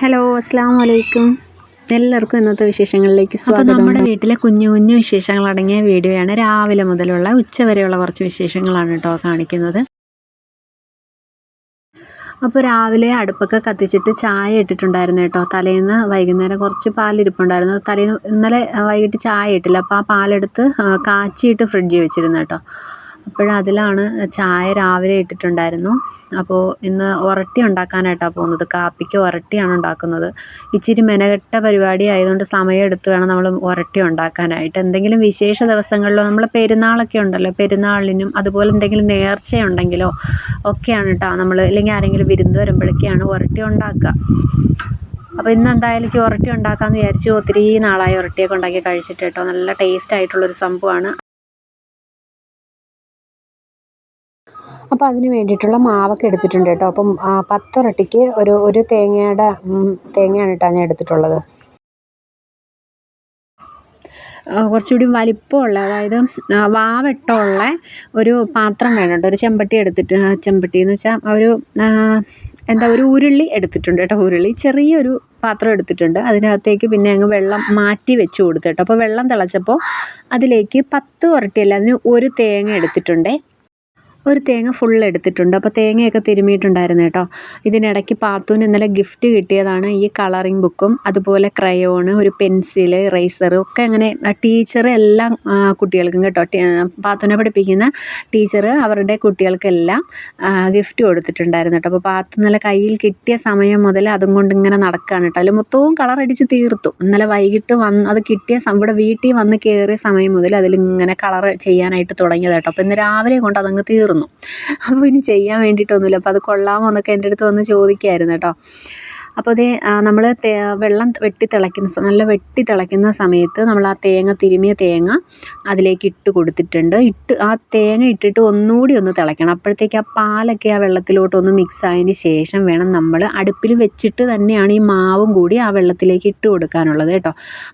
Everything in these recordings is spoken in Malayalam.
ഹലോ അസ്സാം വലൈക്കും എല്ലാവർക്കും ഇന്നത്തെ വിശേഷങ്ങളിലേക്ക് അപ്പോൾ സ്വാഗതം. നമ്മുടെ വീട്ടിലെ കുഞ്ഞു കുഞ്ഞു വിശേഷങ്ങൾ അടങ്ങിയ വീഡിയോയാണ് രാവിലെ മുതലുള്ള ഉച്ച വരെയുള്ള കുറച്ച് വിശേഷങ്ങളാണ് കേട്ടോ കാണിക്കുന്നത്. അപ്പോൾ രാവിലെ അടുപ്പൊക്കെ കത്തിച്ചിട്ട് ചായ ഇട്ടിട്ടുണ്ടായിരുന്നു കേട്ടോ. തലേന്ന് വൈകുന്നേരം കുറച്ച് പാലിരിപ്പുണ്ടായിരുന്നു. തലേന്ന് ഇന്നലെ വൈകിട്ട് ചായ ഇട്ടില്ല. അപ്പോൾ ആ പാലെടുത്ത് കാച്ചിയിട്ട് ഫ്രിഡ്ജിൽ വെച്ചിരുന്നു കേട്ടോ. അപ്പോഴതിലാണ് ചായ രാവിലെ ഇട്ടിട്ടുണ്ടായിരുന്നു. അപ്പോൾ ഇന്ന് ഉരട്ടി ഉണ്ടാക്കാനായിട്ടാണ് പോകുന്നത്. കാപ്പിക്ക് ഉരട്ടിയാണ് ഉണ്ടാക്കുന്നത്. ഇച്ചിരി മെനകെട്ട പരിപാടി ആയതുകൊണ്ട് സമയം എടുത്ത് വേണം നമ്മൾ ഉരട്ടി ഉണ്ടാക്കാനായിട്ട്. എന്തെങ്കിലും വിശേഷ ദിവസങ്ങളിലോ നമ്മൾ പെരുന്നാളൊക്കെ ഉണ്ടല്ലോ പെരുന്നാളിനും അതുപോലെ എന്തെങ്കിലും നേർച്ചയുണ്ടെങ്കിലോ ഒക്കെയാണ് കേട്ടോ നമ്മൾ അല്ലെങ്കിൽ ആരെങ്കിലും വിരുന്ന് വരുമ്പോഴൊക്കെയാണ് ഉരട്ടി ഉണ്ടാക്കുക. അപ്പോൾ ഇന്ന് എന്തായാലും ചുരട്ടി ഉണ്ടാക്കാമെന്ന് വിചാരിച്ചു ഒത്തിരി നാളായി ഉരട്ടിയൊക്കെ ഉണ്ടാക്കി കഴിച്ചിട്ട് കേട്ടോ നല്ല ടേസ്റ്റ് ആയിട്ടുള്ളൊരു സംഭവമാണ്. അപ്പോൾ അതിന് വേണ്ടിയിട്ടുള്ള മാവൊക്കെ എടുത്തിട്ടുണ്ട് കേട്ടോ. അപ്പം പത്തൊരട്ടിക്ക് ഒരു ഒരു തേങ്ങയുടെ തേങ്ങയാണ് കേട്ടോ ഞാൻ എടുത്തിട്ടുള്ളത്. കുറച്ചുകൂടി വലിപ്പമുള്ള അതായത് വാവട്ടമുള്ള ഒരു പാത്രം വേണം ഒരു ചെമ്പട്ടി എടുത്തിട്ട് ചെമ്പട്ടി എന്ന് വെച്ചാൽ ഒരു എന്താ ഒരു ഉരുളി എടുത്തിട്ടുണ്ട് കേട്ടോ. ഉരുളി ചെറിയൊരു പാത്രം എടുത്തിട്ടുണ്ട്. അതിനകത്തേക്ക് പിന്നെ അങ്ങ് വെള്ളം മാറ്റി വെച്ച് കൊടുത്തു കേട്ടോ. അപ്പോൾ വെള്ളം തിളച്ചപ്പോൾ അതിലേക്ക് പത്ത് ഉരട്ടിയല്ല അതിന് ഒരു തേങ്ങ എടുത്തിട്ടുണ്ടേ. ഒരു തേങ്ങ ഫുൾ എടുത്തിട്ടുണ്ട്. അപ്പോൾ തേങ്ങയൊക്കെ തിരുമിയിട്ടുണ്ടായിരുന്നു കേട്ടോ. ഇതിനിടയ്ക്ക് പാത്തൂന് ഇന്നലെ ഗിഫ്റ്റ് കിട്ടിയതാണ് ഈ കളറിംഗ് ബുക്കും അതുപോലെ ക്രയോണ് ഒരു പെൻസിൽ ഇറേസർ ഒക്കെ അങ്ങനെ ടീച്ചർ എല്ലാം കുട്ടികൾക്കും കേട്ടോ പാത്തൂനെ പഠിപ്പിക്കുന്ന ടീച്ചർ അവരുടെ കുട്ടികൾക്കെല്ലാം ഗിഫ്റ്റ് കൊടുത്തിട്ടുണ്ടായിരുന്നു കേട്ടോ. അപ്പോൾ പാത്തു ഇന്നലെ കയ്യിൽ കിട്ടിയ സമയം മുതൽ അതും കൊണ്ട് ഇങ്ങനെ നടക്കുകയാണ് കേട്ടോ. അതിൽ മൊത്തവും കളറടിച്ച് തീർത്തു. ഇന്നലെ വൈകിട്ട് വന്ന് അത് കിട്ടിയ ഇവിടെ വീട്ടിൽ വന്ന് കയറിയ സമയം മുതൽ അതിലിങ്ങനെ കളർ ചെയ്യാനായിട്ട് തുടങ്ങിയത് കേട്ടോ. അപ്പോൾ ഇന്ന് രാവിലെ കൊണ്ട് അതങ്ങ് തീർന്നു. അപ്പോൾ ഇനി ചെയ്യാൻ വേണ്ടിയിട്ടൊന്നുമില്ല. അപ്പോൾ അത് കൊള്ളാമോ എന്നൊക്കെ എന്റെ അടുത്ത് വന്ന് ചോദിക്കായിരുന്നു കേട്ടോ. അപ്പോൾ അതേ നമ്മൾ വെള്ളം വെട്ടി തിളയ്ക്കുന്ന നല്ല വെട്ടി തിളയ്ക്കുന്ന സമയത്ത് നമ്മൾ ആ തേങ്ങ തിരുമിയ തേങ്ങ അതിലേക്ക് ഇട്ട് കൊടുത്തിട്ടുണ്ട്. ഇട്ട് ആ തേങ്ങ ഇട്ടിട്ട് ഒന്നുകൂടി ഒന്ന് തിളയ്ക്കണം. അപ്പോഴത്തേക്ക് ആ പാലൊക്കെ ആ വെള്ളത്തിലോട്ടൊന്ന് മിക്സ് ആയതിന് ശേഷം വേണം നമ്മൾ അടുപ്പിൽ വെച്ചിട്ട് തന്നെയാണ് ഈ മാവും കൂടി ആ വെള്ളത്തിലേക്ക് ഇട്ട് കൊടുക്കാനുള്ളത് കേട്ടോ.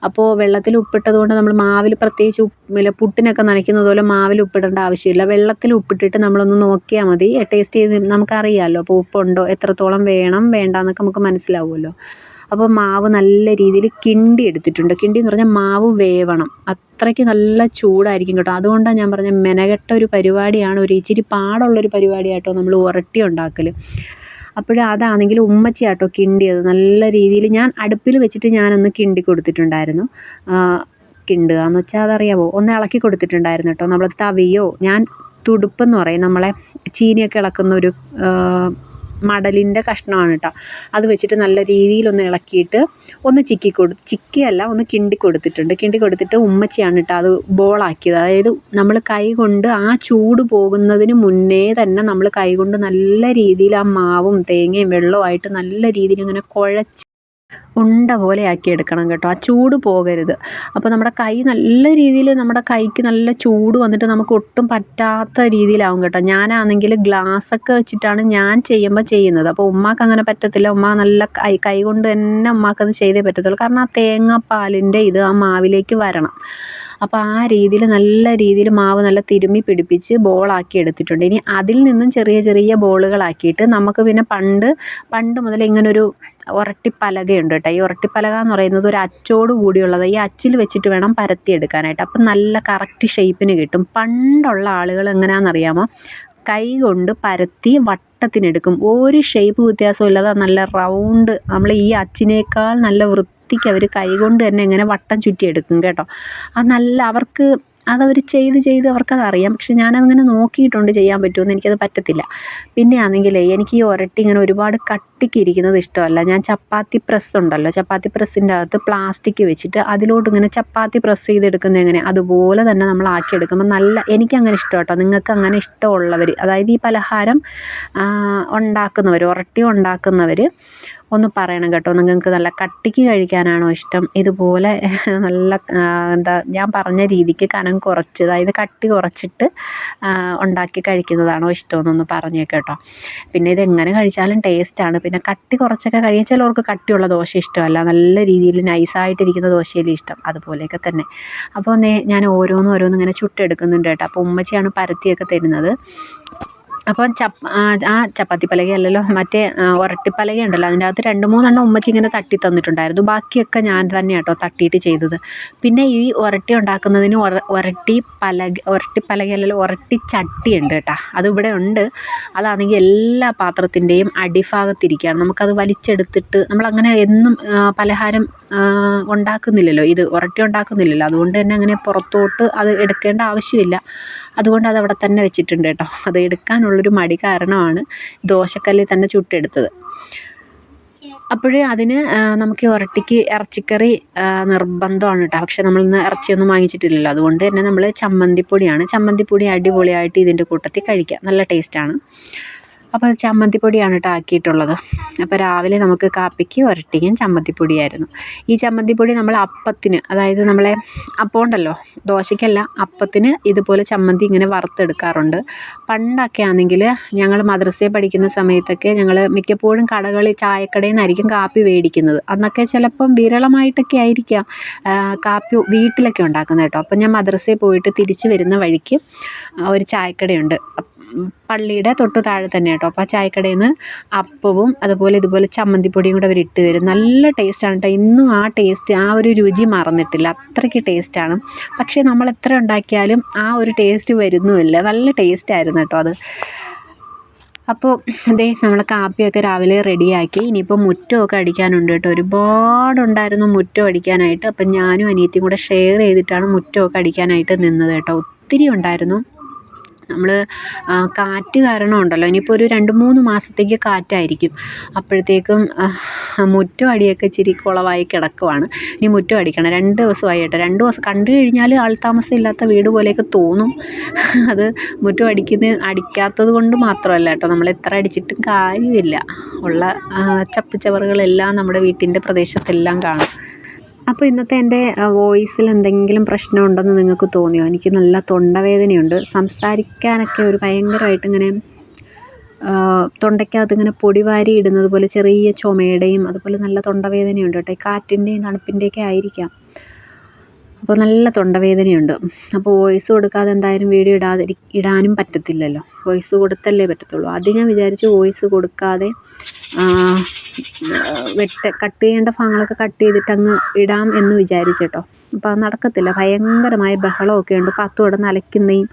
അപ്പോൾ വെള്ളത്തിൽ ഉപ്പിട്ടത് കൊണ്ട് നമ്മൾ മാവിൽ പ്രത്യേകിച്ച് ഉപ്പില്ല പുട്ടിനൊക്കെ നനയ്ക്കുന്നത് പോലെ മാവിൽ ഉപ്പിടേണ്ട ആവശ്യമില്ല. വെള്ളത്തിൽ ഉപ്പിട്ടിട്ട് നമ്മളൊന്ന് നോക്കിയാൽ മതി. ടേസ്റ്റ് ചെയ്ത് നമുക്കറിയാമല്ലോ അപ്പോൾ ഉപ്പുണ്ടോ? എത്രത്തോളം വേണം? വേണ്ടെന്നൊക്കെ നമുക്ക് മനസ്സിലാവുമല്ലോ. അപ്പോൾ മാവ് നല്ല രീതിയിൽ കിണ്ടി എടുത്തിട്ടുണ്ട്. കിണ്ടി എന്ന് പറഞ്ഞാൽ മാവ് വേവണം. അത്രയ്ക്ക് നല്ല ചൂടായിരിക്കും കേട്ടോ. അതുകൊണ്ടാണ് ഞാൻ പറഞ്ഞ മെനകെട്ട ഒരു പരിപാടിയാണ് ഒരു ഇച്ചിരി പാടുള്ളൊരു പരിപാടിയാട്ടോ നമ്മൾ ഉരട്ടി ഉണ്ടാക്കൽ അപ്പോൾ അതാണെങ്കിൽ ഉമ്മച്ചിയാട്ടോ കിണ്ടിയത്. നല്ല രീതിയിൽ ഞാൻ അടുപ്പിൽ വെച്ചിട്ട് ഞാനൊന്ന് കിണ്ടി കൊടുത്തിട്ടുണ്ടായിരുന്നു. കിണ്ടുക എന്ന് വെച്ചാൽ അതറിയാമോ ഒന്ന് ഇളക്കി കൊടുത്തിട്ടുണ്ടായിരുന്നു കേട്ടോ. നമ്മൾ തവിയോ ഞാൻ തുടുപ്പെന്ന് പറയും. നമ്മളെ ചീനിയൊക്കെ ഇളക്കുന്ന ഒരു മടലിന്റെ കഷ്ണമാണ് കേട്ടോ അത് വെച്ചിട്ട് നല്ല രീതിയിലൊന്ന് ഇളക്കിയിട്ട് ഒന്ന് ചിക്കി കൊടു ചിക്കിയല്ല ഒന്ന് കിണ്ടി കൊടുത്തിട്ടുണ്ട്. കിണ്ടി കൊടുത്തിട്ട് ഉമ്മച്ചിയാണ് കേട്ടോ അത് ബോളാക്കിയത്. അതായത് നമ്മൾ കൈ കൊണ്ട് ആ ചൂട് പോകുന്നതിന് മുന്നേ തന്നെ നമ്മൾ കൈ കൊണ്ട് നല്ല രീതിയിൽ ആ മാവും തേങ്ങയും വെള്ളവുമായിട്ട് നല്ല രീതിയിൽ ഇങ്ങനെ കുഴച്ച് ഉണ്ട പോലെ ആക്കി എടുക്കണം കേട്ടോ. ആ ചൂട് പോകരുത്. അപ്പോൾ നമ്മുടെ കൈ നല്ല രീതിയിൽ നമ്മുടെ കൈക്ക് നല്ല ചൂട് വന്നിട്ട് നമുക്ക് ഒട്ടും പറ്റാത്ത രീതിയിലാവും കേട്ടോ. ഞാനാണെങ്കിൽ ഗ്ലാസ്സൊക്കെ വെച്ചിട്ടാണ് ഞാൻ ചെയ്യുമ്പോൾ ചെയ്യുന്നത്. അപ്പോൾ ഉമ്മാക്ക് അങ്ങനെ പറ്റത്തില്ല. ഉമ്മ നല്ല കൈ കൈ കൊണ്ട് തന്നെ ഉമ്മാക്കത് ചെയ്തേ പറ്റത്തുള്ളൂ. കാരണം ആ തേങ്ങാപ്പാലിന്റെ ഇത് ആ മാവിലേക്ക് വരണം. അപ്പോൾ ആ രീതിയിൽ നല്ല രീതിയിൽ മാവ് നല്ല തിരുമ്മി പിടിപ്പിച്ച് ബോളാക്കി എടുത്തിട്ടുണ്ട്. ഇനി അതിൽ നിന്നും ചെറിയ ചെറിയ ബോളുകളാക്കിയിട്ട് നമുക്ക് പിന്നെ പണ്ട് പണ്ട് മുതൽ ഇങ്ങനൊരു ഉരട്ടിപ്പലകയുണ്ട് കേട്ടോ. ഈ ഉരട്ടിപ്പലക എന്ന് പറയുന്നത് ഒരു അച്ചോട് കൂടിയുള്ളത്. ഈ അച്ചിൽ വെച്ചിട്ട് വേണം പരത്തി എടുക്കാനായിട്ട്. അപ്പം നല്ല കറക്റ്റ് ഷേപ്പിന് കിട്ടും. പണ്ടുള്ള ആളുകൾ എങ്ങനെയാണെന്നറിയാമോ? കൈ കൊണ്ട് പരത്തി വട്ടത്തിനെടുക്കും. ഒരു ഷേപ്പ് വ്യത്യാസമില്ലാതെ നല്ല റൗണ്ട് നമ്മൾ ഈ അച്ചിനേക്കാൾ നല്ല വൃത്തിക്ക് അവർ കൈകൊണ്ട് തന്നെ ഇങ്ങനെ വട്ടം ചുറ്റിയെടുക്കും കേട്ടോ. അത് നല്ല അവർക്ക് അതവർ ചെയ്ത് ചെയ്ത് അവർക്കത് അറിയാം പക്ഷെ ഞാനതങ്ങനെ നോക്കിയിട്ടുണ്ട് ചെയ്യാൻ പറ്റുമെന്ന് എനിക്കത് പറ്റത്തില്ല. പിന്നെ ആണെങ്കിൽ എനിക്ക് ഈ ഒരട്ടി ഇങ്ങനെ ഒരുപാട് കട്ടിക്ക് ഇരിക്കുന്നത് ഇഷ്ടമല്ല. ഞാൻ ചപ്പാത്തി പ്രസ് ഉണ്ടല്ലോ ചപ്പാത്തി പ്രസ്സിന്റെ അകത്ത് പ്ലാസ്റ്റിക് വെച്ചിട്ട് അതിലോട്ട് ഇങ്ങനെ ചപ്പാത്തി പ്രസ് ചെയ്തെടുക്കുന്നത് എങ്ങനെ അതുപോലെ തന്നെ നമ്മൾ ആക്കിയെടുക്കുമ്പോൾ നല്ല എനിക്കങ്ങനെ ഇഷ്ടം കേട്ടോ നിങ്ങൾക്ക് അങ്ങനെ ഇഷ്ടമുള്ളവർ അതായത് ഈ പലഹാരം ഉണ്ടാക്കുന്നവർ ഉരട്ടി ഉണ്ടാക്കുന്നവർ ഒന്ന് പറയണം കേട്ടോ. നിങ്ങൾക്ക് നല്ല കട്ടിക്ക് കഴിക്കാനാണോ ഇഷ്ടം? ഇതുപോലെ നല്ല എന്താ ഞാൻ പറഞ്ഞ രീതിക്ക് കനം കുറച്ച് അതായത് കട്ടി കുറച്ചിട്ട് ഉണ്ടാക്കി കഴിക്കുന്നതാണോ ഇഷ്ടമെന്നൊന്ന് പറഞ്ഞേക്ക് കേട്ടോ. പിന്നെ ഇതെങ്ങനെ കഴിച്ചാലും ടേസ്റ്റാണ്. പിന്നെ കട്ടി കുറച്ചൊക്കെ കഴിയാൻ ചിലവർക്ക് കട്ടിയുള്ള ദോശ ഇഷ്ടമല്ല. നല്ല രീതിയിൽ നൈസായിട്ടിരിക്കുന്ന ദോശയിലും ഇഷ്ടം. അതുപോലെയൊക്കെ തന്നെ. അപ്പോൾ ഞാൻ ഓരോന്നും ഓരോന്നും ഇങ്ങനെ ചുട്ടെടുക്കുന്നുണ്ട് കേട്ടോ. അപ്പോൾ ഉമ്മച്ചിയാണ് പരത്തിയൊക്കെ തരുന്നത്. അപ്പം ആ ചപ്പാത്തി പലകയല്ലല്ലോ മറ്റേ ഉരട്ടിപ്പലക ഉണ്ടല്ലോ അതിന്റെ അകത്ത് രണ്ട് മൂന്നെണ്ണം ഉമ്മച്ചി ഇങ്ങനെ തട്ടി തന്നിട്ടുണ്ടായിരുന്നു ബാക്കിയൊക്കെ ഞാൻ തന്നെ കേട്ടോ തട്ടിയിട്ട് ചെയ്തത്. പിന്നെ ഈ ഉരട്ടി ഉണ്ടാക്കുന്നതിന് ഒരട്ടി ഉരട്ടി പലക ഉരട്ടി പലകയല്ലല്ലോ ഉരട്ടി ചട്ടി ഉണ്ട് കേട്ടോ അതിവിടെ ഉണ്ട്. അതാണെങ്കിൽ എല്ലാ പാത്രത്തിന്റെയും അടിഭാഗത്തിരിക്കുകയാണ്. നമുക്കത് വലിച്ചെടുത്തിട്ട് നമ്മളങ്ങനെ എന്നും പലഹാരം ഉണ്ടാക്കുന്നില്ലല്ലോ. ഇത് ഉരട്ടി ഉണ്ടാക്കുന്നില്ലല്ലോ. അതുകൊണ്ട് തന്നെ അങ്ങനെ പുറത്തോട്ട് അത് എടുക്കേണ്ട ആവശ്യമില്ല. അതുകൊണ്ട് അത് അവിടെ തന്നെ വെച്ചിട്ടുണ്ട് കേട്ടോ. അത് എടുക്കാനുള്ളൊരു മടി കാരണമാണ് ദോശക്കല്ലിൽ തന്നെ ചുട്ടെടുത്തത്. അപ്പോഴേ അതിന് നമുക്ക് ഒരട്ടിക്ക് ഇറച്ചിക്കറി നിർബന്ധമാണ് കേട്ടോ. പക്ഷെ നമ്മളിന്ന് ഇറച്ചിയൊന്നും വാങ്ങിച്ചിട്ടില്ലല്ലോ. അതുകൊണ്ട് തന്നെ നമ്മൾ ചമ്മന്തിപ്പൊടിയാണ്. ചമ്മന്തിപ്പൊടി അടിപൊളിയായിട്ട് ഇതിന്റെ കൂട്ടത്തിൽ കഴിക്കാം. നല്ല ടേസ്റ്റാണ്. അപ്പോൾ അത് ചമ്മന്തിപ്പൊടിയാണ് കേട്ടോ ആക്കിയിട്ടുള്ളത്. അപ്പോൾ രാവിലെ നമുക്ക് കാപ്പിക്ക് ഒരട്ടിയും ചമ്മന്തിപ്പൊടിയായിരുന്നു. ഈ ചമ്മന്തിപ്പൊടി നമ്മൾ അപ്പത്തിന് അതായത് നമ്മളെ അപ്പം ഉണ്ടല്ലോ ദോശയ്ക്കല്ല അപ്പത്തിന് ഇതുപോലെ ചമ്മന്തി ഇങ്ങനെ വറുത്തെടുക്കാറുണ്ട്. പണ്ടൊക്കെ ആണെങ്കിൽ ഞങ്ങൾ മദ്രസയിൽ പഠിക്കുന്ന സമയത്തൊക്കെ ഞങ്ങൾ മിക്കപ്പോഴും കടകളിൽ ചായക്കടയിൽ നിന്നായിരിക്കും കാപ്പി മേടിക്കുന്നത്. അന്നൊക്കെ ചിലപ്പം വിരളമായിട്ടൊക്കെ ആയിരിക്കാം കാപ്പി വീട്ടിലൊക്കെ ഉണ്ടാക്കുന്നത് കേട്ടോ. അപ്പം ഞാൻ മദ്രസയിൽ പോയിട്ട് തിരിച്ചു വരുന്ന വഴിക്ക് ഒരു ചായക്കടയുണ്ട്. പള്ളിയുടെ തൊട്ട് താഴെ തന്നെ കേട്ടോ. അപ്പോൾ ആ ചായക്കടയിൽ നിന്ന് അപ്പവും അതുപോലെ ഇതുപോലെ ചമ്മന്തിപ്പൊടിയും കൂടെ അവർ ഇട്ട് തരും. നല്ല ടേസ്റ്റാണ് കേട്ടോ ഇന്നും ആ ടേസ്റ്റ് ആ ഒരു രുചി മറന്നിട്ടില്ല. അത്രയ്ക്ക് ടേസ്റ്റാണ് പക്ഷേ നമ്മൾ എത്ര ഉണ്ടാക്കിയാലും ആ ഒരു ടേസ്റ്റ് വരുന്നുമില്ല. നല്ല ടേസ്റ്റായിരുന്നു കേട്ടോ അത്. അപ്പോൾ ദേ നമ്മൾ കാപ്പിയൊക്കെ രാവിലെ റെഡിയാക്കി. ഇനിയിപ്പോൾ മുറ്റമൊക്കെ അടിക്കാനുണ്ട് കേട്ടോ ഒരുപാടുണ്ടായിരുന്നു മുറ്റം അടിക്കാനായിട്ട്. അപ്പം ഞാനും അനിയത്തിയും കൂടെ ഷെയർ ചെയ്തിട്ടാണ് മുറ്റമൊക്കെ അടിക്കാനായിട്ട് നിന്നത് കേട്ടോ ഒത്തിരി ഉണ്ടായിരുന്നു. നമ്മൾ കാറ്റ് കാരണം ഉണ്ടല്ലോ. ഇനിയിപ്പോൾ ഒരു രണ്ട് മൂന്ന് മാസത്തേക്ക് കാറ്റായിരിക്കും. അപ്പോഴത്തേക്കും മുറ്റം അടിയൊക്കെ ഇച്ചിരി കുളമായി കിടക്കുവാണ്. ഇനി മുറ്റം അടിക്കണം. രണ്ട് ദിവസമായി കേട്ടോ. രണ്ട് ദിവസം കണ്ടു കഴിഞ്ഞാൽ ആൾ താമസമില്ലാത്ത വീട് പോലെയൊക്കെ തോന്നും. അത് മുറ്റം അടിക്കുന്ന അടിക്കാത്തത് കൊണ്ട് മാത്രമല്ല കേട്ടോ. നമ്മൾ എത്ര അടിച്ചിട്ടും കാര്യമില്ല. ഉള്ള ചപ്പുചവറുകളെല്ലാം നമ്മുടെ വീട്ടിന്റെ പ്രദേശത്തെല്ലാം കാണും. അപ്പോൾ ഇന്നത്തെ എന്റെ വോയിസിൽ എന്തെങ്കിലും പ്രശ്നമുണ്ടെന്ന് നിങ്ങൾക്ക് തോന്നിയോ? എനിക്ക് നല്ല തൊണ്ടവേദനയുണ്ട്. സംസാരിക്കാനൊക്കെ ഒരു ഭയങ്കരമായിട്ട് ഇങ്ങനെ തൊണ്ടയ്ക്കകത്ത് ഇങ്ങനെ പൊടി വാരി ഇടുന്നത് പോലെ ചെറിയ ചുമയുടെയും അതുപോലെ നല്ല തൊണ്ടവേദനയുണ്ട് കേട്ടോ. ഈ കാറ്റിന്റെയും തണുപ്പിന്റെയൊക്കെ ആയിരിക്കാം. അപ്പോൾ നല്ല തൊണ്ടവേദനയുണ്ട്. അപ്പോൾ വോയിസ് കൊടുക്കാതെ എന്തായാലും വീഡിയോ ഇടാതെ ഇടാനും പറ്റത്തില്ലല്ലോ. വോയിസ് കൊടുത്തല്ലേ പറ്റത്തുള്ളൂ. ആദ്യം ഞാൻ വിചാരിച്ചു വോയിസ് കൊടുക്കാതെ വെട്ട് കട്ട് ചെയ്യേണ്ട ഭാഗങ്ങളൊക്കെ കട്ട് ചെയ്തിട്ട് അങ്ങ് ഇടാം എന്ന് വിചാരിച്ചു കേട്ടോ അപ്പോൾ അത് നടക്കത്തില്ല. ഭയങ്കരമായ ബഹളമൊക്കെ ഉണ്ട്. പത്ത് ഇവിടെ അലയ്ക്കുന്നതും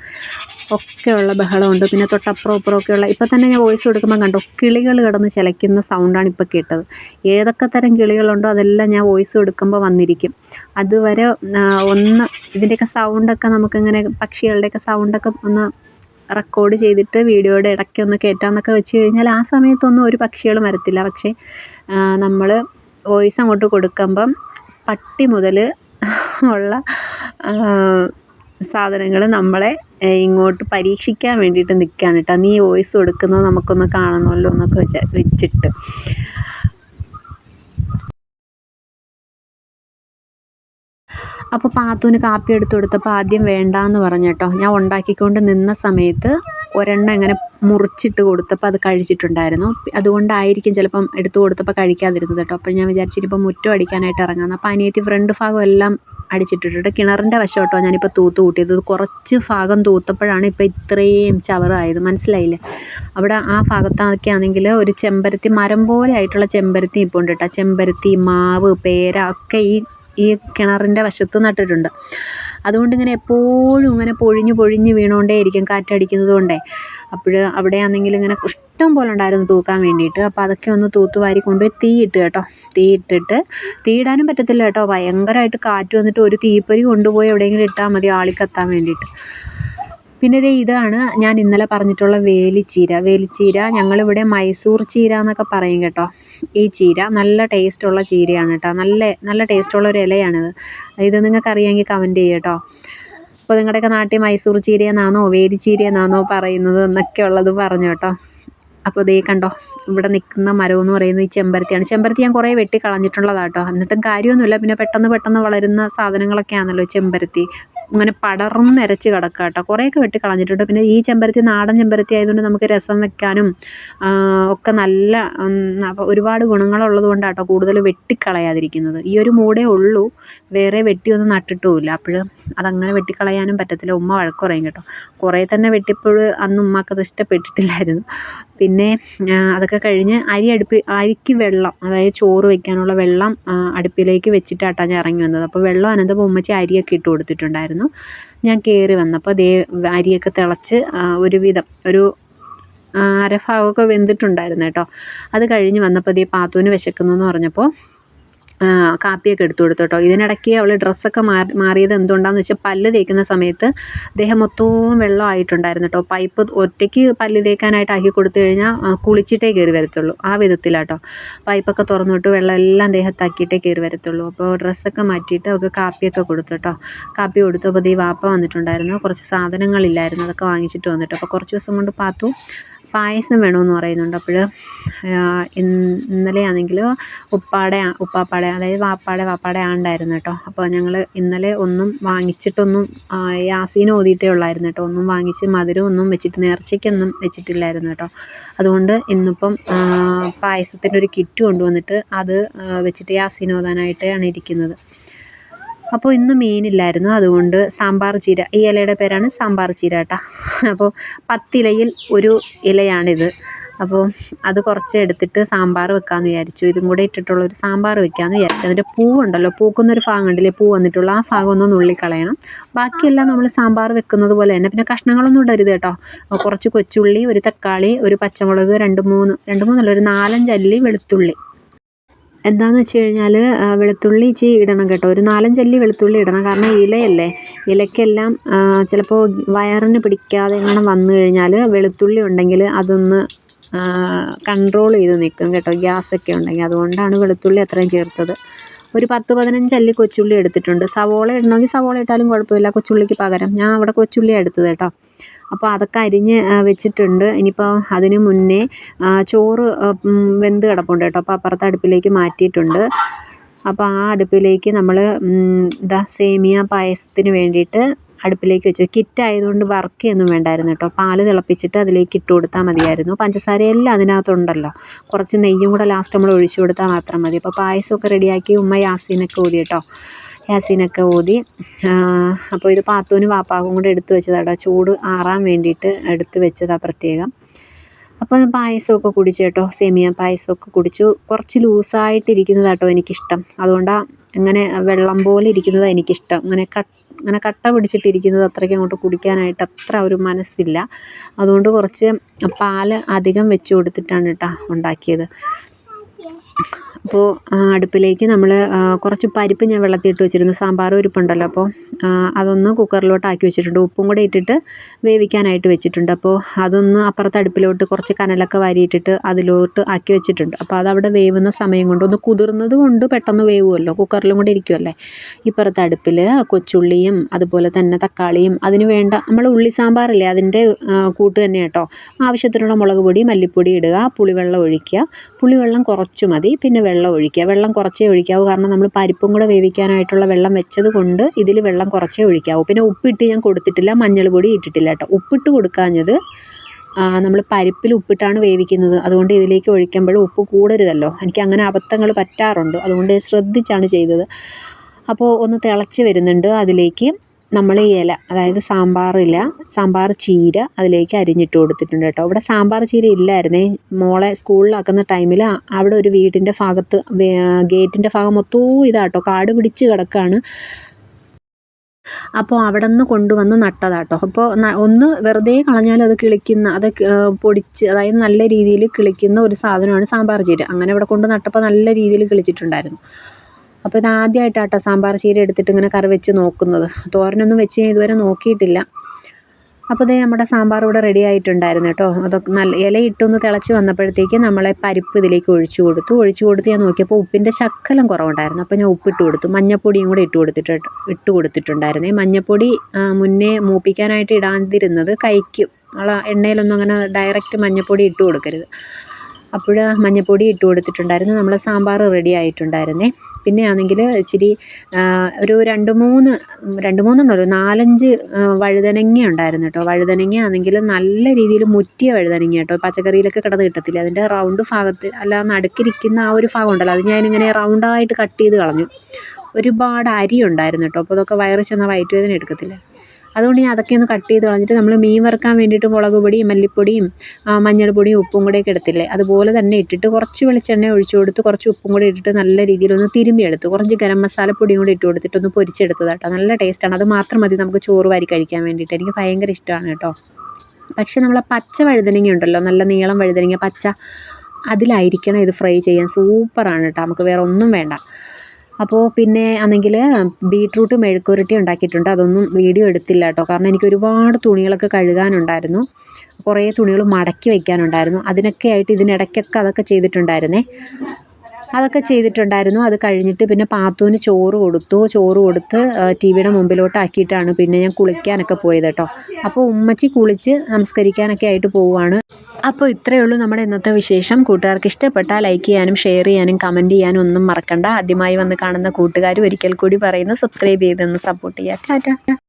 ഒക്കെയുള്ള ബഹളമുണ്ട്. പിന്നെ തൊട്ടപ്പുറം ഇപ്പുറമൊക്കെയുള്ള ഇപ്പോൾ തന്നെ ഞാൻ വോയിസ് കൊടുക്കുമ്പോൾ കണ്ടോ കിളികൾ കിടന്ന് ചിലയ്ക്കുന്ന സൗണ്ടാണ് ഇപ്പോൾ കേട്ടത്. ഏതൊക്കെ തരം കിളികളുണ്ടോ അതെല്ലാം ഞാൻ വോയിസ് കൊടുക്കുമ്പോൾ വന്നിരിക്കും. അതുവരെ ഒന്ന് ഇതിന്റെയൊക്കെ സൗണ്ടൊക്കെ നമുക്കിങ്ങനെ പക്ഷികളുടെയൊക്കെ സൗണ്ടൊക്കെ ഒന്ന് റെക്കോർഡ് ചെയ്തിട്ട് വീഡിയോയുടെ ഇടയ്ക്കൊന്ന് കയറ്റാമെന്നൊക്കെ വെച്ച് കഴിഞ്ഞാൽ ആ സമയത്തൊന്നും ഒരു പക്ഷികളും വരത്തില്ല. പക്ഷേ നമ്മൾ വോയിസ് അങ്ങോട്ട് കൊടുക്കുമ്പം പട്ടി മുതൽ ഉള്ള സാധനങ്ങൾ നമ്മളെ ഇങ്ങോട്ട് പരീക്ഷിക്കാൻ വേണ്ടിയിട്ട് നിൽക്കുകയാണ് കേട്ടോ. നീ വോയിസ് കൊടുക്കുന്നത് നമുക്കൊന്ന് കാണണമല്ലോ എന്നൊക്കെ വെച്ച് വെച്ചിട്ട്. അപ്പോൾ പാത്തുവിന് കാപ്പി എടുത്ത് കൊടുത്തപ്പോൾ ആദ്യം വേണ്ടാന്ന് പറഞ്ഞു കേട്ടോ. ഞാൻ ഉണ്ടാക്കിക്കൊണ്ട് നിന്ന സമയത്ത് ഒരെണ്ണം ഇങ്ങനെ മുറിച്ചിട്ട് കൊടുത്തപ്പോൾ അത് കഴിച്ചിട്ടുണ്ടായിരുന്നു. അതുകൊണ്ടായിരിക്കും ചിലപ്പം എടുത്തു കൊടുത്തപ്പോൾ കഴിക്കാതിരുന്നത് കേട്ടോ. അപ്പോൾ ഞാൻ വിചാരിച്ചു ഇനിയിപ്പോൾ മുറ്റം അടിക്കാനായിട്ട് ഇറങ്ങാമെന്ന് അപ്പോൾ അനിയത്തി ഫ്രണ്ട് ഭാഗം എല്ലാം അടിച്ചിട്ടിട്ടുണ്ട് കിണറിന്റെ വശം കേട്ടോ ഞാനിപ്പോൾ തൂത്ത് കൂട്ടിയത്. കുറച്ച് ഭാഗം തൂത്തപ്പോഴാണ് ഇപ്പോൾ ഇത്രയും ചവറായത്. മനസ്സിലായില്ലേ? അവിടെ ആ ഭാഗത്തൊക്കെ ആണെങ്കിൽ ഒരു ചെമ്പരത്തി മരം പോലെ ആയിട്ടുള്ള ചെമ്പരത്തി ഇപ്പോൾ ഉണ്ട് കേട്ടോ. ചെമ്പരത്തി മാവ് പേര ഒക്കെ ഈ ഈ കിണറിന്റെ വശത്ത് നട്ടിട്ടുണ്ട്. അതുകൊണ്ട് ഇങ്ങനെ എപ്പോഴും ഇങ്ങനെ പൊഴിഞ്ഞ് പൊഴിഞ്ഞ് വീണുകൊണ്ടേയിരിക്കും കാറ്റടിക്കുന്നത് കൊണ്ടേ. അപ്പോൾ അവിടെ ആണെങ്കിൽ ഇങ്ങനെ ഇഷ്ടം പോലെ ഉണ്ടായിരുന്നു തൂക്കാൻ വേണ്ടിയിട്ട്. അപ്പോൾ അതൊക്കെ ഒന്ന് തൂത്തുവാരി കൊണ്ടുപോയി തീയിട്ട് കേട്ടോ. തീയിട്ടിട്ട് തീയിടാനും പറ്റത്തില്ല കേട്ടോ. ഭയങ്കരമായിട്ട് കാറ്റ് വന്നിട്ട് ഒരു തീപ്പൊരി കൊണ്ടുപോയി എവിടെയെങ്കിലും ഇട്ടാൽ മതി ആളിക്കത്താൻ വേണ്ടിയിട്ട്. പിന്നെ ദേ ഇതാണ് ഞാൻ ഇന്നലെ പറഞ്ഞിട്ടുള്ള വേലിച്ചീര. വേലിച്ചീര ഞങ്ങളിവിടെ മൈസൂർ ചീര എന്നൊക്കെ പറയും കേട്ടോ. ഈ ചീര നല്ല ടേസ്റ്റുള്ള ചീരയാണ് കേട്ടോ. നല്ല നല്ല ടേസ്റ്റുള്ള ഒരു ഇലയാണിത്. ഇത് നിങ്ങൾക്ക് അറിയാമെങ്കിൽ കമന്റ് ചെയ്യുക കേട്ടോ. അപ്പോൾ നിങ്ങളുടെയൊക്കെ നാട്ടിൽ മൈസൂർ ചീരയെന്നാണോ വേലിച്ചീരയെന്നാണോ പറയുന്നത് എന്നൊക്കെ ഉള്ളത് പറഞ്ഞു കേട്ടോ. അപ്പോൾ ഇതേ കണ്ടോ ഇവിടെ നിൽക്കുന്ന മരം എന്ന് പറയുന്നത് ഈ ചെമ്പരത്തിയാണ്. ചെമ്പരത്തി ഞാൻ കുറേ വെട്ടി കളഞ്ഞിട്ടുള്ളതാട്ടോ എന്നിട്ടും കാര്യമൊന്നുമില്ല. പിന്നെ പെട്ടെന്ന് പെട്ടെന്ന് വളരുന്ന സാധനങ്ങളൊക്കെ ആണല്ലോ ചെമ്പരത്തി. ഇങ്ങനെ പടർന്നരച്ച് കിടക്കുക കേട്ടോ. കുറേയൊക്കെ വെട്ടി കളഞ്ഞിട്ടുണ്ട് പിന്നെ ഈ ചെമ്പരത്തി നാടൻ ചെമ്പരത്തി ആയതുകൊണ്ട് നമുക്ക് രസം വെക്കാനും ഒക്കെ നല്ല ഒരുപാട് ഗുണങ്ങളുള്ളത് കൊണ്ടാട്ടോ കൂടുതൽ വെട്ടിക്കളയാതിരിക്കുന്നത്. ഈ ഒരു മൂടേ ഉള്ളൂ. വേറെ വെട്ടിയൊന്നും നട്ടിട്ടുമില്ല. അപ്പോൾ അതങ്ങനെ വെട്ടിക്കളയാനും പറ്റത്തില്ല. ഉമ്മ വഴക്ക് പറയും കേട്ടോ. കുറേ തന്നെ വെട്ടിപ്പോൾ അന്ന് ഉമ്മക്കത് ഇഷ്ടപ്പെട്ടിട്ടില്ലായിരുന്നു. പിന്നെ അതൊക്കെ കഴിഞ്ഞ് അരി അടുപ്പി അരിക്ക് വെള്ളം അതായത് ചോറ് വയ്ക്കാനുള്ള വെള്ളം അടുപ്പിലേക്ക് വെച്ചിട്ടാട്ടാ ഞാൻ ഇറങ്ങി വന്നത്. അപ്പോൾ വെള്ളം അനന്തപ്പോൾ ഉമ്മച്ചി അരിയൊക്കെ ഇട്ട് കൊടുത്തിട്ടുണ്ടായിരുന്നു. ഞാൻ കയറി വന്നപ്പോൾ ദേ അരിയൊക്കെ തിളച്ച് ഒരുവിധം ഒരു അരഭാഗമൊക്കെ വെന്തിട്ടുണ്ടായിരുന്നു കേട്ടോ. അത് കഴിഞ്ഞ് വന്നപ്പോൾ ദേ പാത്തൂന് വിശക്കുന്നു എന്ന് പറഞ്ഞപ്പോൾ കാപ്പിയൊക്കെ എടുത്തു കൊടുത്തു കേട്ടോ ഇതിനിടയ്ക്ക് അവൾ ഡ്രസ്സൊക്കെ മാറി മാറിയത് എന്തുകൊണ്ടാന്ന് വെച്ചാൽ പല്ല് തേക്കുന്ന സമയത്ത് ദേഹം മൊത്തവും വെള്ളം ആയിട്ടുണ്ടായിരുന്നു കേട്ടോ പൈപ്പ് ഒറ്റയ്ക്ക് പല്ല് തേക്കാനായിട്ട് ആക്കി കൊടുത്തു കഴിഞ്ഞാൽ കുളിച്ചിട്ടേ കയറി വരത്തുള്ളൂ. ആ വിധത്തിലാട്ടോ. പൈപ്പൊക്കെ തുറന്നിട്ട് വെള്ളം എല്ലാം ദേഹത്താക്കിയിട്ടേ കയറി വരത്തുള്ളൂ. അപ്പോൾ ഡ്രസ്സൊക്കെ മാറ്റിയിട്ട് അവൾക്ക് കാപ്പിയൊക്കെ കൊടുത്തു കേട്ടോ കാപ്പി കൊടുത്തു അപ്പോൾ ദേ വാപ്പ വന്നിട്ടുണ്ടായിരുന്നു. കുറച്ച് സാധനങ്ങളില്ലായിരുന്നു. അതൊക്കെ വാങ്ങിച്ചിട്ട് വന്നിട്ട്. അപ്പോൾ കുറച്ച് ദിവസം കൊണ്ട് പാത്തു. പായസം വേണമെന്ന് പറയുന്നുണ്ട്. അപ്പോൾ ഇന്നലെയാണെങ്കിൽ ഉപ്പാടെ ഉപ്പാപ്പാടെ അതായത് വാപ്പാടെ വാപ്പാടെ ആണ്ടായിരുന്നു കേട്ടോ. അപ്പോൾ ഞങ്ങൾ ഇന്നലെ ഒന്നും വാങ്ങിച്ചിട്ടൊന്നും യാസീൻ ഓതിയിട്ടേ ഉള്ളായിരുന്നു കേട്ടോ. ഒന്നും വാങ്ങിച്ച് മധുരം ഒന്നും വെച്ചിട്ട് നേർച്ചയ്ക്കൊന്നും വെച്ചിട്ടില്ലായിരുന്നു കേട്ടോ. അതുകൊണ്ട് ഇന്നിപ്പം പായസത്തിന്റെ ഒരു കിറ്റ് കൊണ്ടുവന്നിട്ട് അത് വെച്ചിട്ട് യാസീൻ ഓതാനായിട്ടാണ് ഇരിക്കുന്നത്. അപ്പോൾ ഇന്ന് മീനില്ലായിരുന്നു. അതുകൊണ്ട് സാമ്പാർ ചീര. ഈ ഇലയുടെ പേരാണ് സാമ്പാർ ചീര കേട്ടോ അപ്പോൾ പത്തിലയിൽ ഒരു ഇലയാണിത്. അപ്പോൾ അത് കുറച്ച് എടുത്തിട്ട് സാമ്പാർ വെക്കാമെന്ന് വിചാരിച്ചു. ഇതും കൂടെ ഇട്ടിട്ടുള്ള ഒരു സാമ്പാർ വെക്കാമെന്ന് വിചാരിച്ചു. അതിന്റെ പൂവുണ്ടല്ലോ. പൂക്കുന്നൊരു ഭാഗം ഉണ്ടല്ലേ പൂ വന്നിട്ടുള്ള ആ ഭാഗം ഒന്ന് നുള്ളിക്കളയണം. ബാക്കിയെല്ലാം നമ്മൾ സാമ്പാർ വെക്കുന്നത് പോലെ തന്നെ. പിന്നെ കഷ്ണങ്ങളൊന്നും ഇടരുത് കേട്ടോ. കുറച്ച് കൊച്ചുള്ളി ഒരു തക്കാളി ഒരു പച്ചമുളക് രണ്ട് മൂന്ന് രണ്ട് മൂന്നല്ല ഒരു നാലഞ്ച് അല്ലി വെളുത്തുള്ളി. എന്താണെന്ന് വെച്ച് കഴിഞ്ഞാൽ വെളുത്തുള്ളി ഇച്ചിരി ഇടണം കേട്ടോ. ഒരു നാലഞ്ചല്ലി വെളുത്തുള്ളി ഇടണം. കാരണം ഇലയല്ലേ? ഇലയ്ക്കെല്ലാം ചിലപ്പോൾ വയറിന് പിടിക്കാതെ എങ്ങനെ വന്നു കഴിഞ്ഞാൽ വെളുത്തുള്ളി ഉണ്ടെങ്കിൽ അതൊന്ന് കൺട്രോൾ ചെയ്ത് നിൽക്കും കേട്ടോ. ഗ്യാസൊക്കെ ഉണ്ടെങ്കിൽ. അതുകൊണ്ടാണ് വെളുത്തുള്ളി അത്രയും ചേർത്തത്. ഒരു പത്ത് പതിനഞ്ച് അല്ലി കൊച്ചുള്ളി എടുത്തിട്ടുണ്ട്. സവോള ഇടണമെങ്കിൽ സവോള ഇട്ടാലും കുഴപ്പമില്ല. കൊച്ചുള്ളിക്ക് പകരം. ഞാൻ അവിടെ കൊച്ചുള്ളി എടുത്തത് കേട്ടോ. അപ്പോൾ അതൊക്കെ അരിഞ്ഞ് വെച്ചിട്ടുണ്ട്. ഇനിയിപ്പോൾ അതിന് മുന്നേ ചോറ് വെന്ത് കിടപ്പുണ്ട് കേട്ടോ. അപ്പോൾ അപ്പുറത്തെ അടുപ്പിലേക്ക് മാറ്റിയിട്ടുണ്ട്. അപ്പോൾ ആ അടുപ്പിലേക്ക് നമ്മൾ ഇതാ സേമിയ പായസത്തിന് വേണ്ടിയിട്ട് അടുപ്പിലേക്ക് വെച്ചു കിറ്റ് ആയതുകൊണ്ട് വർക്ക് ചെയ്യൊന്നും വേണ്ടായിരുന്നു കേട്ടോ. പാൽ തിളപ്പിച്ചിട്ട് അതിലേക്ക് ഇട്ട് കൊടുത്താൽ മതിയായിരുന്നു. പഞ്ചസാരയെല്ലാം അതിനകത്തുണ്ടല്ലോ. കുറച്ച് നെയ്യും കൂടെ ലാസ്റ്റ് നമ്മൾ ഒഴിച്ചു കൊടുത്താൽ മാത്രം മതി. അപ്പോൾ പായസമൊക്കെ റെഡിയാക്കി ഉമ്മ യാസീനൊക്കെ ഊതി കേട്ടോ. യാസീനൊക്കെ ഊതി. അപ്പോൾ ഇത് പാത്തൂനും വാപ്പാക്കും കൂടെ എടുത്തു വെച്ചതാട്ടോ. ചൂട് ആറാൻ വേണ്ടിയിട്ട് എടുത്ത് വെച്ചതാണ് പ്രത്യേകം. അപ്പോൾ പായസമൊക്കെ കുടിച്ചു കേട്ടോ. സേമിയ പായസമൊക്കെ കുടിച്ചു. കുറച്ച് ലൂസായിട്ടിരിക്കുന്നതാട്ടോ എനിക്കിഷ്ടം. അതുകൊണ്ടാണ് അങ്ങനെ വെള്ളം പോലെ ഇരിക്കുന്നതാണ് എനിക്കിഷ്ടം. അങ്ങനെ കട്ട് അങ്ങനെ കട്ട പിടിച്ചിട്ടിരിക്കുന്നത് അത്രയ്ക്ക് അങ്ങോട്ട് കുടിക്കാനായിട്ട് അത്ര ഒരു മനസ്സില്ല. അതുകൊണ്ട് കുറച്ച് പാൽ അധികം വെച്ച് കൊടുത്തിട്ടാണ് കേട്ടോ ഉണ്ടാക്കിയത്. അപ്പോൾ അടുപ്പിലേക്ക് നമ്മൾ കുറച്ച് പരിപ്പ് ഞാൻ വെള്ളത്തിലിട്ട് വെച്ചിരുന്നു. സാമ്പാർ പരിപ്പുണ്ടല്ലോ അപ്പോൾ അതൊന്ന് കുക്കറിലോട്ട് ആക്കി വെച്ചിട്ടുണ്ട്. ഉപ്പും കൂടെ ഇട്ടിട്ട് വേവിക്കാനായിട്ട് വെച്ചിട്ടുണ്ട്. അപ്പോൾ അതൊന്ന് അപ്പുറത്തെ അടുപ്പിലോട്ട് കുറച്ച് കനലൊക്കെ വാരിയിട്ടിട്ട് അതിലോട്ട് ആക്കി വെച്ചിട്ടുണ്ട്. അപ്പോൾ അതവിടെ വേവുന്ന സമയം കൊണ്ട് ഒന്ന് കുതിർന്നത് കൊണ്ട് പെട്ടെന്ന് വേവുമല്ലോ. കുക്കറിലും കൂടെ ഇരിക്കുമല്ലേ? ഇപ്പുറത്തെ അടുപ്പിൽ കൊച്ചുള്ളിയും അതുപോലെ തന്നെ തക്കാളിയും അതിന് വേണ്ട നമ്മൾ ഉള്ളി സാമ്പാറില്ലേ? അതിന്റെ കൂട്ട് തന്നെ കേട്ടോ. ആവശ്യത്തിനുള്ള മുളക് പൊടി മല്ലിപ്പൊടി ഇടുക പുളിവെള്ളം ഒഴിക്കുക. പുളിവെള്ളം കുറച്ച് മതി. പിന്നെ വെള്ളം ഒഴിക്കുക. വെള്ളം കുറച്ചേ ഒഴിക്കാവൂ. കാരണം നമ്മൾ പരിപ്പും കൂടെ വേവിക്കാനായിട്ടുള്ള വെള്ളം വെച്ചത് കൊണ്ട് ഇതിൽ വെള്ളം കുറച്ചേ ഒഴിക്കാവൂ. പിന്നെ ഉപ്പിട്ട് ഞാൻ കൊടുത്തിട്ടില്ല. മഞ്ഞൾ പൊടി ഇട്ടിട്ടില്ല കേട്ടോ. ഉപ്പിട്ട് കൊടുക്കാഞ്ഞത് നമ്മൾ പരിപ്പിൽ ഉപ്പിട്ടാണ് വേവിക്കുന്നത്. അതുകൊണ്ട് ഇതിലേക്ക് ഒഴിക്കുമ്പോൾ ഉപ്പ് കൂടരുതല്ലോ. എനിക്ക് അങ്ങനെ അബദ്ധങ്ങൾ പറ്റാറുണ്ട്. അതുകൊണ്ട് ശ്രദ്ധിച്ചാണ് ചെയ്തത്. അപ്പോൾ ഒന്ന് തിളച്ച് വരുന്നുണ്ട് അതിലേക്ക്. നമ്മൾ ഇല അതായത് സാമ്പാർ ഇല സാമ്പാർ ചീര അതിലേക്ക് അരിഞ്ഞിട്ട് കൊടുത്തിട്ടുണ്ട് കേട്ടോ. ഇവിടെ സാമ്പാർ ചീര ഇല്ലായിരുന്നേ. മോളെ സ്കൂളിലാക്കുന്ന ടൈമിൽ അവിടെ ഒരു വീടിന്റെ ഭാഗത്ത് ഗേറ്റിന്റെ ഭാഗം മൊത്തവും ഇതാട്ടോ. കാട് പിടിച്ച് കിടക്കുകയാണ് അപ്പോൾ അവിടെ നിന്ന് കൊണ്ടുവന്ന് നട്ടതാട്ടോ. അപ്പോൾ ഒന്ന് വെറുതെ കളഞ്ഞാലും അത് കിളിക്കുന്ന അത് പൊടിച്ച് അതായത് നല്ല രീതിയിൽ കിളിക്കുന്ന ഒരു സാധനമാണ് സാമ്പാർ ചീര. അങ്ങനെ ഇവിടെ കൊണ്ട് നട്ടപ്പോൾ നല്ല രീതിയിൽ കിളിച്ചിട്ടുണ്ടായിരുന്നു. അപ്പോൾ ഇത് ആദ്യമായിട്ടാട്ടോ സാമ്പാർ ചീര എടുത്തിട്ട് ഇങ്ങനെ കറി വെച്ച് നോക്കുന്നത്. തോരനൊന്നും വെച്ച് ഞാൻ ഇതുവരെ നോക്കിയിട്ടില്ല. അപ്പോൾ ദേ നമ്മുടെ സാമ്പാർ ഇവിടെ റെഡി ആയിട്ടുണ്ടായിരുന്നു കേട്ടോ. അതൊക്കെ നല്ല ഇല ഇട്ടൊന്ന് തിളച്ച് വന്നപ്പോഴത്തേക്ക് നമ്മളെ പരിപ്പ് ഇതിലേക്ക് ഒഴിച്ചു കൊടുത്തു. ഒഴിച്ചു കൊടുത്ത് ഞാൻ നോക്കിയപ്പോൾ ഉപ്പിന്റെ ശക്കലം കുറവുണ്ടായിരുന്നു. അപ്പോൾ ഞാൻ ഉപ്പിട്ട് കൊടുത്തു. മഞ്ഞപ്പൊടിയും കൂടെ ഇട്ട് കൊടുത്തിട്ട് ഇട്ട് കൊടുത്തിട്ടുണ്ടായിരുന്നേ. മഞ്ഞപ്പൊടി ആ, മുന്നേ മൂപ്പിക്കാനായിട്ട് ഇടാതിരുന്നത് കൈക്ക്. നമ്മളെ എണ്ണയിലൊന്നും അങ്ങനെ ഡയറക്റ്റ് മഞ്ഞപ്പൊടി ഇട്ട് കൊടുക്കരുത്. അപ്പോൾ മഞ്ഞൾപ്പൊടി ഇട്ട് കൊടുത്തിട്ടുണ്ടായിരുന്നു. നമ്മളെ സാമ്പാർ റെഡി ആയിട്ടുണ്ടായിരുന്നേ. പിന്നെ ആണെങ്കിൽ ഇച്ചിരി ഒരു രണ്ട് മൂന്ന് രണ്ട് മൂന്നെണ്ണം ഒരു നാലഞ്ച് വഴുതനങ്ങ ഉണ്ടായിരുന്നു കേട്ടോ. വഴുതനങ്ങ ആണെങ്കിൽ നല്ല രീതിയിൽ മുറ്റിയ വഴുതനങ്ങ കേട്ടോ. പച്ചക്കറിയിലൊക്കെ കിടന്ന് കിട്ടത്തില്ല? അതിന്റെ റൗണ്ട് ഭാഗത്ത് അല്ല നടുക്കിരിക്കുന്ന ആ ഒരു ഭാഗം ഉണ്ടല്ലോ. അത് ഞാനിങ്ങനെ റൗണ്ടായിട്ട് കട്ട് ചെയ്ത് കളഞ്ഞു. ഒരുപാട് അരി ഉണ്ടായിരുന്നു കേട്ടോ. അപ്പോൾ അതൊക്കെ വയറ് ചെന്നാൽ വയറ്റുവേദന എടുക്കത്തില്ല? അതുകൊണ്ട് ഞാൻ അതൊക്കെ ഒന്ന് കട്ട് ചെയ്ത് കളഞ്ഞിട്ട് നമ്മൾ മീൻ വറുക്കാൻ വേണ്ടിയിട്ട് മുളക് പൊടിയും മല്ലിപ്പൊടിയും മഞ്ഞൾപ്പൊടിയും ഉപ്പും കൂടെയൊക്കെ എടുത്തില്ലേ? അതുപോലെ തന്നെ ഇട്ടിട്ട് കുറച്ച് വെളിച്ചെണ്ണ ഒഴിച്ചു കൊടുത്ത് കുറച്ച് ഉപ്പും കൂടി ഇട്ടിട്ട് നല്ല രീതിയിലൊന്ന് തിരുമ്മിയെടുത്തു കുറച്ച് ഗരം മസാലപ്പൊടിയും കൂടി ഇട്ട് കൊടുത്തിട്ടൊന്ന് പൊരിച്ചെടുത്തത് കേട്ടോ. നല്ല ടേസ്റ്റാണ് അത് മാത്രം മതി നമുക്ക് ചോറ് വാരി കഴിക്കാൻ വേണ്ടിയിട്ട്. എനിക്ക് ഭയങ്കര ഇഷ്ടമാണ് കേട്ടോ. പക്ഷേ നമ്മളെ പച്ച വഴുതനങ്ങ ഉണ്ടല്ലോ നല്ല നീളം വഴുതനങ്ങ പച്ച അതിലായിരിക്കണം ഇത് ഫ്രൈ ചെയ്യാൻ. സൂപ്പറാണ് കേട്ടോ. നമുക്ക് വേറെ ഒന്നും വേണ്ട. അപ്പോൾ പിന്നെ ആണെങ്കിൽ ബീട്രൂട്ട് മെഴുക്കുരുട്ടി ഉണ്ടാക്കിയിട്ടുണ്ട്. അതൊന്നും വീഡിയോ എടുത്തില്ല കേട്ടോ. കാരണം എനിക്ക് ഒരുപാട് തുണികളൊക്കെ കഴുകാനുണ്ടായിരുന്നു. കുറേ തുണികൾ മടക്കി വയ്ക്കാനുണ്ടായിരുന്നു അതിനൊക്കെ ആയിട്ട് ഇതിനിടയ്ക്കൊക്കെ അതൊക്കെ ചെയ്തിട്ടുണ്ടായിരുന്നേ. അതൊക്കെ ചെയ്തിട്ടുണ്ടായിരുന്നു. അത് കഴിഞ്ഞിട്ട് പിന്നെ പാത്തുവിന് ചോറ് കൊടുത്തു. ചോറ് കൊടുത്ത് ടി വിയുടെ മുമ്പിലോട്ട് ആക്കിയിട്ടാണ് പിന്നെ ഞാൻ കുളിക്കാനൊക്കെ പോയത് കേട്ടോ. അപ്പോൾ ഉമ്മച്ചി കുളിച്ച് നമസ്കരിക്കാനൊക്കെ ആയിട്ട് പോവുകയാണ് അപ്പോൾ ഇത്രയേ ഉള്ളൂ നമ്മുടെ ഇന്നത്തെ വിശേഷം. കൂട്ടുകാർക്ക് ഇഷ്ടപ്പെട്ടാൽ ലൈക്ക് ചെയ്യാനും ഷെയർ ചെയ്യാനും കമന്റ് ചെയ്യാനും ഒന്നും മറക്കണ്ട. ആദ്യമായി വന്ന് കാണുന്ന കൂട്ടുകാർ ഒരിക്കൽ കൂടി പറയുന്ന സബ്സ്ക്രൈബ് ചെയ്തൊന്ന് സപ്പോർട്ട് ചെയ്യുക. ടാറ്റ.